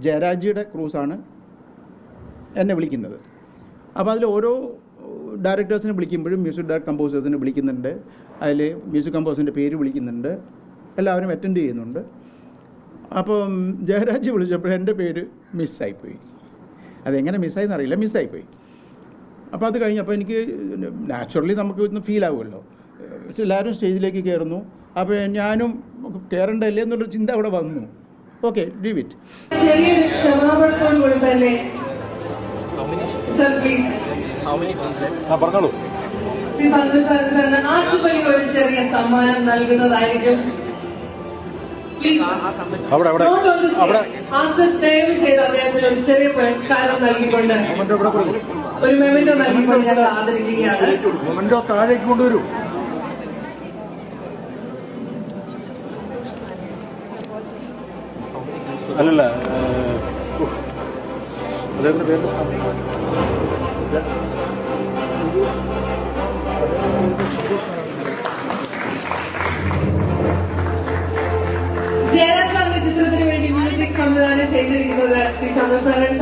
ജയരാജിയുടെ ക്രൂസാണ് എന്നെ വിളിക്കുന്നത്. അപ്പോൾ അതിൽ ഓരോ ഡയറക്ടേഴ്സിനെ വിളിക്കുമ്പോഴും മ്യൂസിക് ഡയറക്ടർ കമ്പോസേഴ്സിനെ വിളിക്കുന്നുണ്ട്. അതിൽ മ്യൂസിക് കമ്പോസറിന്റെ പേര് വിളിക്കുന്നുണ്ട്. എല്ലാവരും അറ്റൻഡ് ചെയ്യുന്നുണ്ട്. അപ്പം ജയരാജ് വിളിച്ചപ്പോൾ എന്റെ പേര് മിസ്സായിപ്പോയി. അതെങ്ങനെ മിസ്സായെന്ന് അറിയില്ല മിസ്സായിപ്പോയി. അപ്പോൾ അത് കഴിഞ്ഞപ്പോൾ എനിക്ക് നാച്ചുറലി നമുക്ക് ഇന്ന് ഫീൽ ആവുമല്ലോ. എല്ലാവരും സ്റ്റേജിലേക്ക് കയറുന്നു. അപ്പോൾ ഞാനും കയറേണ്ടല്ലേ എന്നുള്ളൊരു ചിന്ത അവിടെ വന്നു. ഓക്കെ ലീവ് ഇറ്റ് പറഞ്ഞോളൂ. ശ്രീ സന്തോഷ് സാറിന് തന്നെ ആസിഫലിക്ക് ഒരു ചെറിയ സമ്മാനം നൽകുന്നതായിരിക്കും. അവിടെ അവിടെ. അവിടെ. ആസിഫ് ദയവ് ചെയ്ത് അദ്ദേഹത്തിന് ഒരു ചെറിയ പുരസ്കാരം നൽകിക്കൊണ്ട് ഒരു മെമെന്റോ നൽകിക്കൊണ്ട് ഞങ്ങൾ ആദരിക്കുകയാണ്. മൊമെന്റോ താഴേക്ക് കൊണ്ടുവരൂ. അല്ലല്ല. അദ്ദേഹത്തിന്റെ പേര് ജയരാജ് സാറിന്റെ ചിത്രത്തിന് വേണ്ടി മ്യൂസിക് സംവിധാനം ചെയ്തിരിക്കുന്നത് ശ്രീ സന്തോഷ് സാറൻ